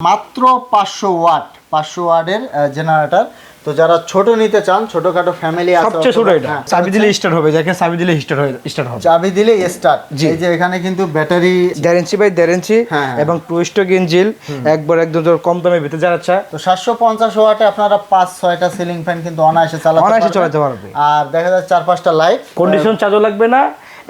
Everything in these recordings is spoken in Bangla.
মাত্র পাঁচশো ওয়াট পাঁচশো ওয়াটের জেনারেটর তো যারা ছোট নিতে চান ছোটখাটো ফ্যামিলি আছে সবচেয়ে ছোট এটা। হ্যাঁ, চাবি দিলে স্টার্ট হবে যাকে চাবি দিলে স্টার্ট হবে স্টার্ট হবে। চাবি দিলে স্টার্ট জি। এই যে এখানে কিন্তু ব্যাটারি দেড় ইঞ্চি বাই দেড় ইঞ্চি হ্যাঁ, হ্যাঁ। এবং টু স্টক ইঞ্জিল একবার একদম কম দামে ভিতরে যারা চায় তো সাতশো পঞ্চাশ ওয়াটে আপনারা পাঁচ ছয়টা সিলিং ফ্যান কিন্তু অনায়াসে চালাতে অনায়াসে পারবেন। চালাতে পারবে। আর দেখা যাচ্ছে চার পাঁচটা লাইট কন্ডিশন চার্জও লাগবে না।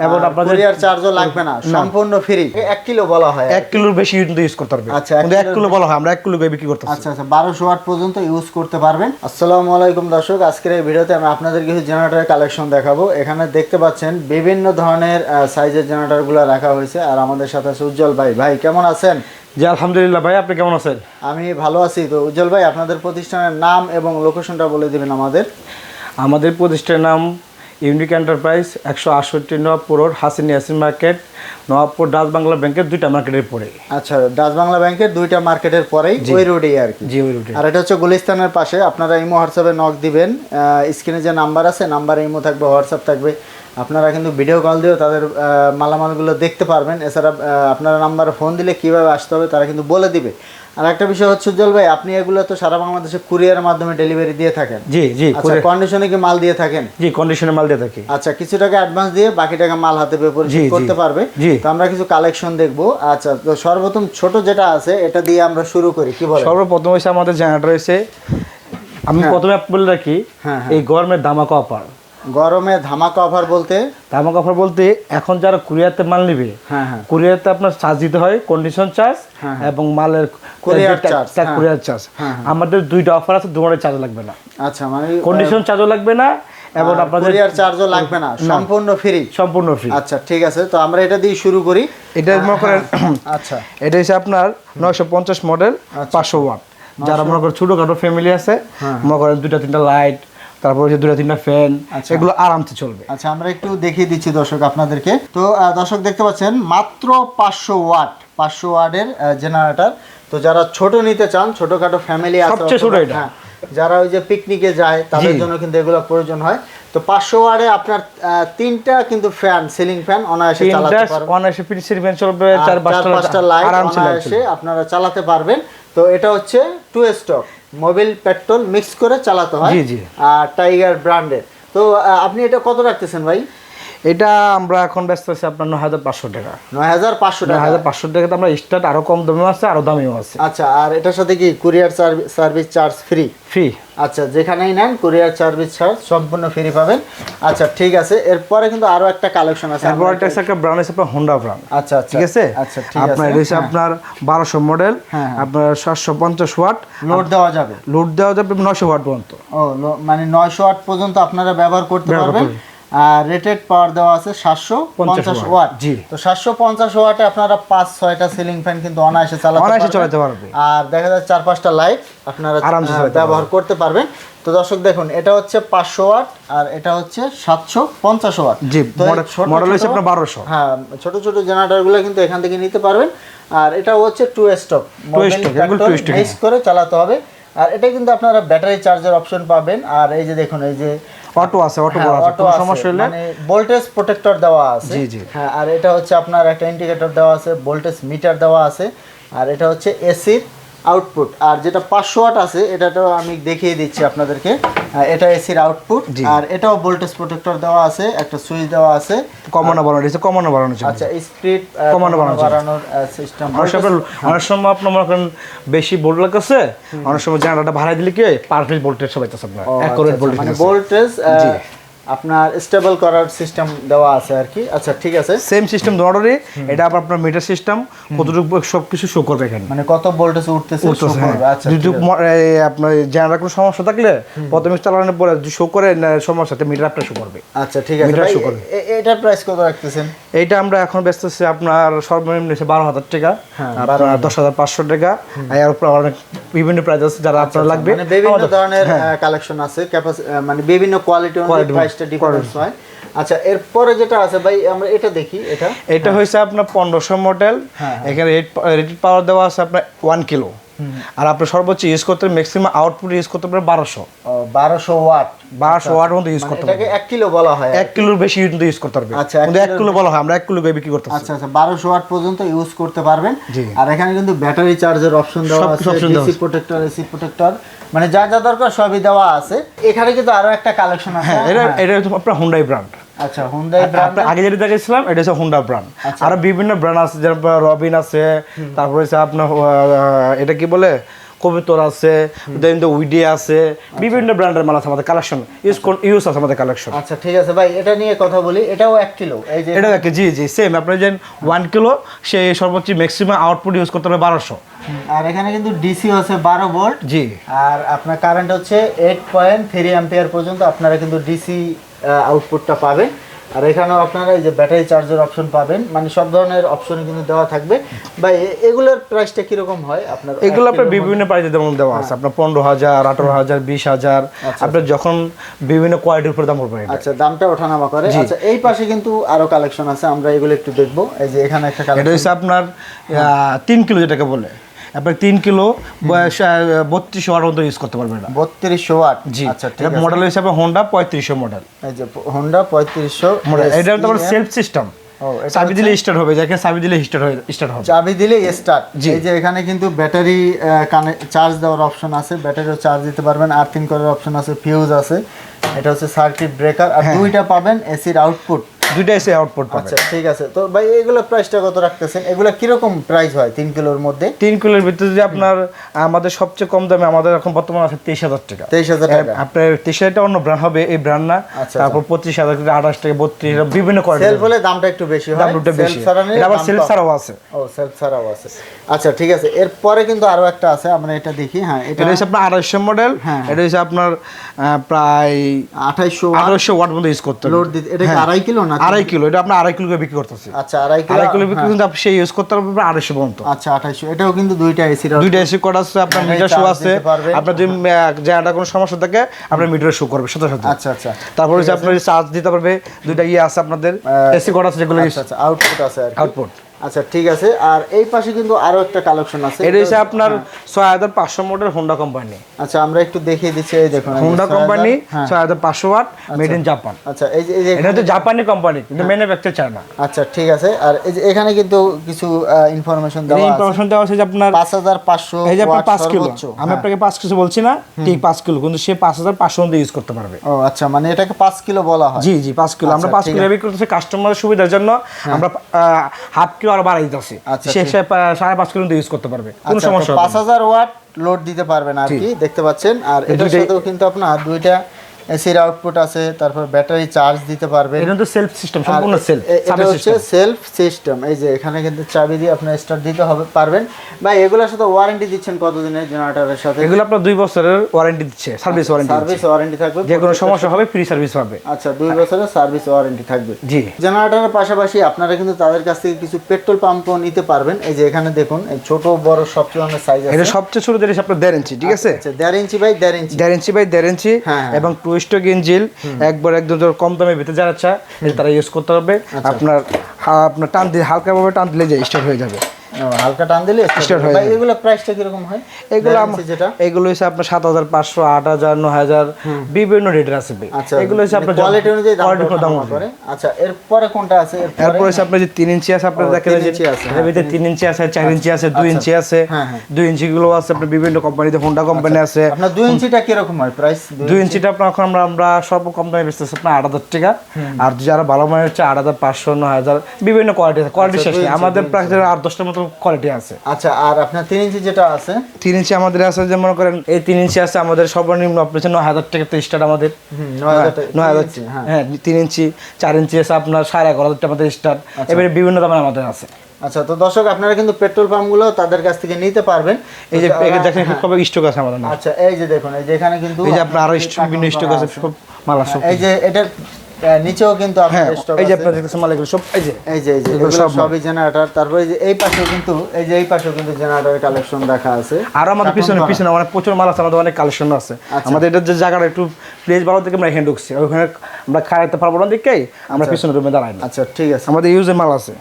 এবং আপনাদের কুরিয়ার চার্জও লাগবে না সম্পূর্ণ ফ্রি এক কিলো বলা হয় এক কিলোর বেশি কিন্তু ইউজ করতে পারবে আচ্ছা, কিন্তু এক কিলোর কিলো বলা হয় আমরা এক কিলো বিক্রি করতে আচ্ছা আচ্ছা বারোশো ওয়াট পর্যন্ত ইউজ করতে পারবেন। আসসালামু আলাইকুম দর্শক আজকের এই ভিডিওতে আমি আপনাদের কিছু জেনারেটরের কালেকশন দেখাবো। এখানে দেখতে পাচ্ছেন বিভিন্ন ধরনের সাইজের জেনারেটরগুলো রাখা হয়েছে। আর আমাদের সাথে আছে উজ্জ্বল ভাই। ভাই কেমন আছেন? জি আলহামদুলিল্লাহ ভাই আপনি কেমন আছেন? আমি ভালো আছি। তো উজ্জ্বল ভাই আপনাদের প্রতিষ্ঠানের নাম এবং লোকেশনটা বলে দিবেন আমাদের। আমাদের প্রতিষ্ঠানের নাম ইউনিক এন্টারপ্রাইজ একশো আটষট্টি Nawabpur road Hasin Yasin market Nawabpur Dutch Bangla ব্যাংকের দুইটা মার্কেটের পরে আচ্ছা ডাচ বাংলা ব্যাংকের দুইটা মার্কেটের পরেই ওই রোডেই আর কি। জি ওই রোডে আর এটা হচ্ছে গুলিস্তানের পাশে আপনারা ইমো হোয়াটসঅ্যাপে নক দিবেন। স্ক্রিনে যে নাম্বার আছে নাম্বারে ইমো থাকবে হোয়াটসঅ্যাপ থাকবে। আপনারা কিন্তু ভিডিও কল দিয়েও তাদের মালামালগুলো দেখতে পারবেন। এছাড়া আপনারা নাম্বারে ফোন দিলে কীভাবে আসতে হবে তারা কিন্তু বলে দিবে। আর একটা বিষয় হচ্ছে উজ্জ্বল ভাই আপনি এগুলো তো সারা বাংলাদেশে কুরিয়ারের মাধ্যমে ডেলিভারি দিয়ে থাকেন। জি জি আচ্ছা কন্ডিশনে কি মাল দিয়ে থাকেন? জি কন্ডিশনে মাল দিয়ে থাকি। আচ্ছা কিছু টাকা অ্যাডভান্স দিয়ে বাকি টাকা মাল হাতে পেয়ে করতে পারবে। জি। তো আমরা কিছু কালেকশন দেখব। আচ্ছা তো সর্বপ্রথম ছোট যেটা আছে এটা দিয়ে আমরা শুরু করি। কি বলেন? সর্বপ্রথম হয়েছে আমাদের জেনারেটর রয়েছে। আমি প্রথমে বলে রাখি হ্যাঁ, এই গরমের দামাকা অফার গরমে ধামাকা অফার বলতে? দামাকা অফার বলতে এখন যারা কুরিয়ারতে মাল নিবে হ্যাঁ হ্যাঁ। আপনার চার্জ দিতে হয় কন্ডিশন চার্জ হ্যাঁ, এবং মালের charge, হ্যাঁ। কুরিয়ার চার্জ হ্যাঁ, আমাদের দুইটা অফার আছে দুটোর চার্জ লাগবে না। আচ্ছা মানে কন্ডিশন চার্জও লাগবে না এবং আপনাদের কুরিয়ার চার্জও লাগবে না। সম্পূর্ণ ফ্রি সম্পূর্ণ ফ্রি আচ্ছা ঠিক আছে। তো আমরা এটা দিয়ে শুরু করি। এটা মনে করেন আচ্ছা। এটা হচ্ছে আপনার নয়শো পঞ্চাশ মডেল পাঁচশো ওয়াট যারা মনে করেন ছোটোখাটো ফ্যামিলি আছে হ্যাঁ। মনে করেন দুইটা তিনটা লাইট তারপর হচ্ছে দুইটা তিনটা ফ্যান এগুলো আরামসে চলবে। আচ্ছা আমরা একটু দেখিয়ে দিচ্ছি দর্শক আপনাদেরকে। তো দর্শক দেখতে পাচ্ছেন মাত্র পাঁচশো ওয়াট পাঁচশো ওয়াটের জেনারেটর তো যারা ছোট নিতে চান ছোটখাটো ফ্যামিলি আছে সবচেয়ে ছোট এটা। হ্যাঁ, যারা ওই যে পিকনিকে যায় তাদের জন্য কিন্তু এগুলো প্রয়োজন হয়। তো পাঁচশো ওয়াটে আপনার তিনটা কিন্তু ফ্যান সিলিং ফ্যান অনায়াসে চালাতে পারবেন। অনায়াসে পিসির ফ্যান চলবে চার পাঁচটা লাইট অনায়াসে আপনারা চালাতে পারবেন। তো এটা হচ্ছে two stroke Mobil petrol mix করে চালাতে হয়। আর টাইগার ব্র্যান্ডের তো আপনি এটা কত রাখতেছেন ভাই এটা আমরা এখন ব্যস্ত আছি আপনার নয় হাজার পাঁচশো টাকা। নয় হাজার পাঁচশো টাকা? হাজার পাঁচশো টাকাতে আমরা স্টার্ট আরও কম দামেও আছে আরও দামেও আছে। আচ্ছা আর এটার সাথে কি courier service charge free free আচ্ছা যেখানেই নেন কুরিয়ার সার্ভিস চার্জ সম্পূর্ণ ফ্রি পাবেন। আচ্ছা ঠিক আছে। এরপরে কিন্তু আরও একটা কালেকশন আছে তারপর একটা আছে একটা ব্র্যান্ড আছে আপনার হোন্ডা ব্র্যান্ড আচ্ছা আচ্ছা। ঠিক আছে? আচ্ছা ঠিক আপনার এটা আপনার বারোশো মডেল হ্যাঁ। আপনার সাতশো পঞ্চাশ ওয়াট লোড দেওয়া যাবে। লোড দেওয়া যাবে নয়শো ওয়াট পর্যন্ত। ও মানে নয়শো ওয়াট পর্যন্ত আপনারা ব্যবহার করতে পারবেন। রেটেড পাওয়ার দেওয়া আছে সাতশো পঞ্চাশ ওয়াট জি। তো সাতশো পঞ্চাশ ওয়াটে আপনারা পাঁচ ছয়টা সিলিং ফ্যান কিন্তু অনায়াসে চালাতে অনায়াসে চালাতে পারবে। আর দেখা যাচ্ছে চার পাঁচটা লাইট আপনারা আরামসে ব্যবহার করতে পারবেন। তো দর্শক দেখুন এটা হচ্ছে পাঁচশো ওয়াট আর এটা হচ্ছে সাতশো পঞ্চাশ ওয়াট জি, মডেল- ছোট হচ্ছে ছোট- আপনার 1200 হ্যাঁ ছোট ছোট জেনারেটরগুলো কিন্তু এখান থেকে নিতে পারবেন। আর এটা হচ্ছে টু stock, করে চালাতে হবে। আর এটা কিন্তু আপনারা ব্যাটারি চার্জের অপশন পাবেন। আর এই যে দেখুন এই যে অটো আছে অটো হ্যাঁ, আছে কোনো সমস্যা হলে মানে ভোল্টেজ প্রোটেক্টর দেওয়া আছে। জি, জি। হ্যাঁ আর এটা হচ্ছে আপনার একটা ইন্ডিকেটর দেওয়া আছে ভোল্টেজ মিটার দেওয়া আছে আর এটা হচ্ছে এসির আউটপুট আর যেটা পাঁচশো ওয়াট আছে তো আমি দেখিয়ে দিচ্ছি আপনাদেরকে। এটা এসির আউটপুট আর এটাও ভোল্টেজ প্রোটেক্টর দেওয়া আছে একটা সুইচ দেওয়া আছে। কমানো বাড়ানো হয়েছে কমানো বাড়ানো হয়েছে। আচ্ছা স্পিড কমানো বাড়ানো বাড়ানোর সিস্টেম অনেক সময় আপনার মনে করেন বেশি ভোল্ট লাগছে অনেক সময় জেনারেটরটা ভাড়া দিলে কি পারফেক্ট ভোল্টেজ সবাই আছে আপনার। অ্যাকুরেট ভোল্টেজ মানে ভোল্টেজ আপনার স্টেবল করার সিস্টেম দেওয়া আছে আর কি। আচ্ছা ঠিক আছে। সেম সিস্টেম ধরে এটা আবার আপনার মিটার সিস্টেম কতটুকু সব কিছু শো করবে এখানে। মানে কত ভোল্টেজ উঠতেছে উঠতেছে, হ্যাঁ। করবে। আচ্ছা যদি আপনার জেনারেটর কোনো সমস্যা থাকলে প্রথমে চালানোর পরে যদি শো করে না, সমস্যা মিটার আপনার শো করবে। আচ্ছা ঠিক আছে। মিটার show করবে। এ- এ- এটার প্রাইস কত রাখতেছেন? এইটা আমরা এখন ব্যস্ত আছি আপনার সর্বনিম্ন হচ্ছে বারো হাজার টাকা হ্যাঁ, আপনার দশ হাজার পাঁচশো টাকা। আর এর উপর অনেক বিভিন্ন প্রাইস আছে যারা আপনার লাগবে। মানে বিভিন্ন ধরনের কালেকশন আছে মানে বিভিন্ন কোয়ালিটি অনুযায়ী Quality, প্রাইসটা ডিফারেন্স হয়। আচ্ছা এরপরে যেটা আছে ভাই আমরা এটা দেখি এটা? এটা হয়েছে আপনার পনেরোশো মডেল হ্যাঁ, এখানে রেটেড পাওয়ার দেওয়া আছে আপনার ওয়ান কিলো আর আপনি সর্বোচ্চ ইউজ করতে ম্যাক্সিমাম আউটপুট ইউজ করতে পারবেন বারোশো। বারোশো ওয়াট বারোশো ওয়াট মতো ইউজ করতে এটাকে পারবেন। এক কিলো বলা হয় এক কিলোর বেশি কিন্তু ইউজ করতে পারবে আচ্ছা, এক কিন্তু এক কিলো বলা হয় আমরা এক কিলো বিক্রি করতে আচ্ছা আচ্ছা বারোশো ওয়াট পর্যন্ত ইউজ করতে পারবেন। আর এখানে কিন্তু ব্যাটারি চার্জের অপশন দেওয়া আছে ডিসি প্রোটেক্টর এসি প্রোটেক্টর মানে যা যা দরকার সবই দেওয়া আছে। এখানে কিন্তু আরও একটা কালেকশন আছে। হ্যাঁ এটা হ্যাঁ। এটা আপনার হুন্ডাই ব্র্যান্ড আচ্ছা হুন্ডাই ব্র্যান্ড আপনি আগে যেটা দেখেছিলাম এটা হচ্ছে হুন্ডা ব্র্যান্ড আচ্ছা। আরও বিভিন্ন ব্র্যান্ড আছে যেমন রবিন আছে তারপরে হচ্ছে আপনার এটা কি বলে? কবিতর আছে দেন উইডি আছে বিভিন্ন ব্র্যান্ডের মাল আছে আমাদের কালেকশন ইউজ ইউজ আছে আমাদের কালেকশন আচ্ছা ঠিক আছে ভাই এটা নিয়ে কথা বলি এটাও এক কিলো এই যে এটা দেখে জি জি সেম আপনি যে ওয়ান কিলো সে সর্বোচ্চ ম্যাক্সিমাম আউটপুট ইউজ করতে হবে বারোশো। আর এখানে কিন্তু ডিসি আছে বারো ভোল্ট জি। আর আপনার কারেন্ট হচ্ছে এইট পয়েন্ট থ্রি অ্যাম্পিয়ার পর্যন্ত আপনারা কিন্তু ডিসি আউটপুটটা পাবেন আর এখানেও আপনারা এই যে ব্যাটারি চার্জের অপশন পাবেন। মানে সব ধরনের অপশন কিন্তু দেওয়া থাকবে। বা এগুলোর প্রাইসটা কীরকম হয় আপনার? এগুলো আপনার বিভিন্ন প্রাইসে যেমন দেওয়া আছে। আপনার পনেরো হাজার আঠারো হাজার বিশ হাজার। আচ্ছা, আপনার যখন বিভিন্ন কোয়ালিটির উপর দাম পড়বে আচ্ছা দামটা ওঠানামা করে। আচ্ছা এই পাশে কিন্তু আরও কালেকশন আছে। আমরা এগুলো একটু দেখব। এই যে এখানে একটা এটা কালেকশন হচ্ছে আপনার তিন কিলো যেটাকে বলে। আপনার তিন কিলো বত্রিশশো ওয়াট মতো ইউজ করতে পারবেন এটা। বত্রিশশো ওয়াট জি। আচ্ছা ঠিক আছে। মডেল হিসাবে হোন্ডা পঁয়ত্রিশশো মডেল এই যে হোন্ডা পঁয়ত্রিশশো মডেল এটা আপনার সেলফ সিস্টেম চাবি দিলে স্টার্ট হবে যাকে চাবি দিলে স্টার্ট হয়ে স্টার্ট হবে। চাবি দিলে স্টার্ট। এই যে এখানে কিন্তু ব্যাটারি কানে চার্জ দেওয়ার অপশন আছে ব্যাটারিও চার্জ দিতে পারবেন। আর্থিং করার অপশন আছে ফিউজ আছে। এটা হচ্ছে সার্কিট ব্রেকার আর দুইটা পাবেন এসির আউটপুট দুইটা এসে আউটপুট পাবে। আচ্ছা ঠিক আছে। তো ভাই এগুলো প্রাইসটা কত রাখতেছেন? এগুলো কীরকম প্রাইস হয় তিন কিলোর মধ্যে? তিন কিলোর ভিতরে যে আপনার আমাদের সবচেয়ে কম দামে আমাদের এখন বর্তমান আছে তেইশ হাজার টাকা। তেইশ হাজার টাকা। আপনার তেইশ হাজার অন্য ব্র্যান্ড হবে এই ব্র্যান্ড না। আচ্ছা, তারপর পঁচিশ হাজার থেকে আঠাশ টাকা বত্রিশ হাজার বিভিন্ন কোয়ালিটি সেলফ হলে দামটা একটু বেশি হয়। দামটা বেশি। আবার সেলফ ছাড়াও আছে। ও সেলফ ছাড়াও আছে। আচ্ছা ঠিক আছে। এরপরে কিন্তু আরও একটা আছে আমরা এটা দেখি হ্যাঁ এটা হচ্ছে আপনার আড়াইশো মডেল হ্যাঁ। এটা হচ্ছে আপনার আহ, প্রায় আঠাইশো আঠারোশো ওয়াট মধ্যে ইউজ করতে লোড দিতে এটা কি হ্যাঁ। আড়াই কিলো না আড়াই কিলো। এটা আপনার আড়াই কিলো করে বিক্রি করতেছি। আচ্ছা আড়াই কিলো আড়াই কিলো বিক্রি হ্যাঁ। কিন্তু আপনি সেই ইউজ করতে পারবেন আড়াইশো পর্যন্ত। আচ্ছা আঠাইশো এটাও কিন্তু দুইটা এসি দুইটা এসি কোড আছে আপনার মিটার শো আছে। আপনার যদি জায়গাটা কোনো সমস্যা থাকে আপনার মিটার শো করবে সাথে সাথে আচ্ছা আচ্ছা। তারপরে হচ্ছে আপনার চার্জ দিতে পারবে দুইটা ইয়ে আছে আপনাদের এসি কোড আছে যেগুলো আচ্ছা আচ্ছা আউটপুট আছে আর আউটপুট আচ্ছা ঠিক আছে। আর এই পাশে কিন্তু আরও একটা কালেকশন আছে। এটা হচ্ছে আপনার ছয় হাজার পাঁচশো মডেল হোন্ডা কোম্পানি আচ্ছা আমরা একটু দেখিয়ে দিচ্ছি এই দেখুন হোন্ডা কোম্পানি হ্যাঁ। ছয় হাজার পাঁচশো ওয়াট মেড ইন জাপান আচ্ছা এই যে এটা হচ্ছে জাপানি কোম্পানি কিন্তু ম্যানুফ্যাকচার চায় না আচ্ছা ঠিক আছে। আর এই যে এখানে কিন্তু কিছু ইনফরমেশন দেওয়া আছে। ইনফরমেশন দেওয়া আছে যে আপনার পাঁচ হাজার পাঁচশো এই যে আপনার পাঁচ কিলো। আমি হ্যাঁ। আপনাকে পাঁচ কিছু বলছি না ঠিক পাঁচ কিলো কিন্তু সে পাঁচ হাজার পাঁচশো ইউজ করতে পারবে। ও আচ্ছা মানে এটাকে পাঁচ কিলো বলা হয়। জি জি পাঁচ কিলো। আমরা আচ্ছা, পাঁচ কিলো বিক্রি করতেছি কাস্টমারের সুবিধার জন্য। আমরা হাফ কিলো আর বাড়াই দিচ্ছি আচ্ছা, সে সে সাড়ে পাঁচ কিলো ইউজ করতে পারবে। কোনো আচ্ছা সমস্যা পাঁচ হাজার ওয়াট লোড দিতে পারবেন আর কি দেখতে পাচ্ছেন। আর এটার সাথেও কিন্তু আপনার দুইটা এসির আউটপুট আছে তারপর ব্যাটারি চার্জ দিতে পারবে এটা তো সেলফ সিস্টেম সম্পূর্ণ সেলফ এটা হচ্ছে সেলফ সিস্টেম এই যে এখানে কিন্তু চাবি দিয়ে আপনার স্টার্ট দিতে হবে পারবেন। ভাই এগুলোর সাথে ওয়ারেন্টি দিচ্ছেন কতদিনের জেনারেটরের সাথে? এগুলো আপনার দুই বছরের ওয়ারেন্টি দিচ্ছে সার্ভিস ওয়ারেন্টি সার্ভিস ওয়ারেন্টি থাকবে যে কোনো সমস্যা হবে ফ্রি সার্ভিস পাবে আচ্ছা দুই বছরের সার্ভিস ওয়ারেন্টি থাকবে। জি। জেনারেটরের পাশাপাশি আপনারা কিন্তু তাদের কাছ থেকে কিছু পেট্রোল পাম্পও নিতে পারবেন। এই যে এখানে দেখুন এই ছোট বড় সব ধরনের সাইজ আছে। এটা সবচেয়ে ছোট জিনিস আপনার দেড় ইঞ্চি ঠিক আছে? আচ্ছা দেড় ইঞ্চি বাই দেড় ইঞ্চি। দেড় ইঞ্চি বাই দেড় ইঞ্চি হ্যাঁ, হ্যাঁ। এবং ইঞ্জিল একবার একদম কম দামে ভিতরে যারা চা তারা ইউজ করতে হবে আচ্ছা। আপনার আপনার টান দিয়ে হালকাভাবে টান দিলে যে স্টার্ট হয়ে যাবে। হালকা টান দিলে start Start হবে। হয়ে ভাই যাবে। এগুলো প্রাইসটা কীরকম হয়? এগুলো দেড় আম- ইঞ্চি যেটা? এগুলো হচ্ছে আপনার সাত হাজার পাঁচশো আট হাজার ন হাজার বিভিন্ন রেটের আছে আচ্ছা এগুলো হচ্ছে আপনার কোয়ালিটি অনুযায়ী দাম quality দাম দাম হবে করে। আচ্ছা এরপরে কোনটা আছে? এরপরে? হচ্ছে আপনার যে তিন ইঞ্চি আছে আপনার দেখেন যে এর ভিতরে তিন ইঞ্চি আছে চার ইঞ্চি আছে দুই ইঞ্চি আছে। দুই ইঞ্চি গুলো আছে আপনার বিভিন্ন কোম্পানিতে হোন্ডা কোম্পানি আছে। আপনার দুই ইঞ্চিটা কীরকম হয় প্রাইস দুই ইঞ্চিটা আপনার এখন আমরা আমরা সব কম দামে বেচতেছি আপনার আট হাজার টাকা। আর যারা ভালো মানের হচ্ছে আট হাজার পাঁচশো ন হাজার বিভিন্ন কোয়ালিটি আছে। কোয়ালিটি আচ্ছা, শেষ আমাদের প্রায় আট দশটার মতো কোয়ালিটি আছে। আচ্ছা আর আপনার তিন ইঞ্চি যেটা আছে? তিন ইঞ্চি আমাদের আছে যে মনে করেন এই তিন ইঞ্চি আছে আমাদের সর্বনিম্ন আপনার নয় হাজার টাকা স্টার্ট আমাদের। হুম, নয় হাজার হ্যাঁ। হ্যাঁ। তিন ইঞ্চি চার ইঞ্চি আছে আপনার সাড়ে এগারো হাজার টাকা আমাদের স্টার্ট এবারে বিভিন্ন দামের আমাদের আছে। আচ্ছা তো দর্শক আপনারা কিন্তু পেট্রোল পাম্পগুলো তাদের কাছ থেকে নিতে পারবেন। এই যে তো এই যে তারা- দেখেন কবে স্টক আছে আমাদের। আচ্ছা এই যে দেখুন এই যে এখানে কিন্তু এই যে আপনার আরও স্টক বিভিন্ন স্টক আছে সব মাল আছে এই যে আহ, নিচেও কিন্তু হ্যাঁ এই যে আপনার দেখতেছেন মাল সব এই যে এই যে এই যে। সবই জেনারেটর তারপরে যে এই পাশেও কিন্তু এই যে এই পাশেও কিন্তু জেনারেটরের কালেকশন রাখা আছে। আরও আমাদের পিছনে পিছনে অনেক প্রচুর মাল আছে আমাদের অনেক কালেকশন আছে। আচ্ছা। আমাদের এটার যে জায়গাটা একটু প্লেস ভালো থেকে আমরা এখানে ঢুকছি। ওখানে আমরা খাইতে পারব না দেখেই আমরা পিছনে রুমে দাঁড়াই আচ্ছা ঠিক আছে। আমাদের ইউজে মাল আছে।